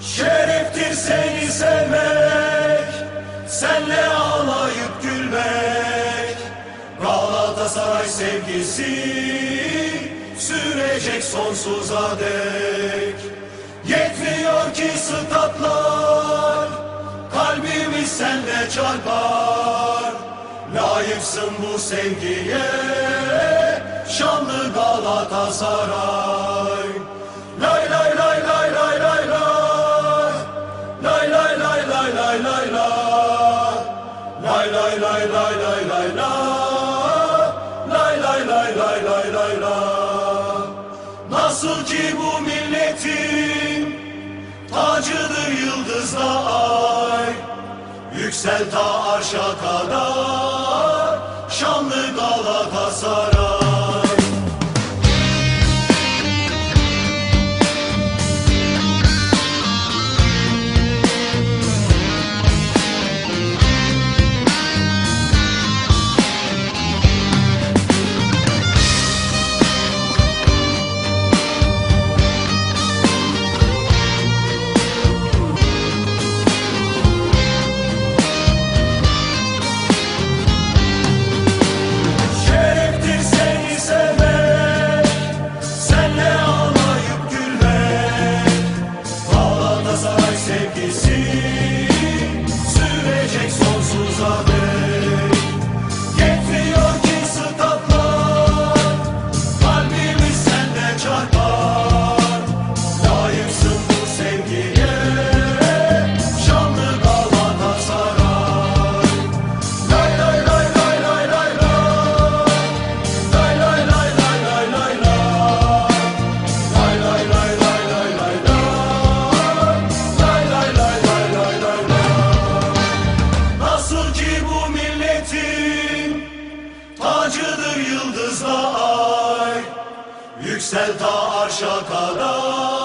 Şereftir seni sevmek, senle ağlayıp gülmek. Galatasaray sevgisi sürecek sonsuza dek. Yetmiyor ki statlar, kalbimiz senle çarpar. Layıksın bu sevgiye, şanlı Galatasaray. Lay lay lay lay lay. Lay lay lay lay lay lay lay. Lay lay lay lay lay. Nasıl ki bu milletin tacıdır yıldızla ay. Yüksel ta arşa kadar şanlı Galatasaray. Galatasaray sevgisi tacıdır yıldızla ay. Yüksel ta arşa kadar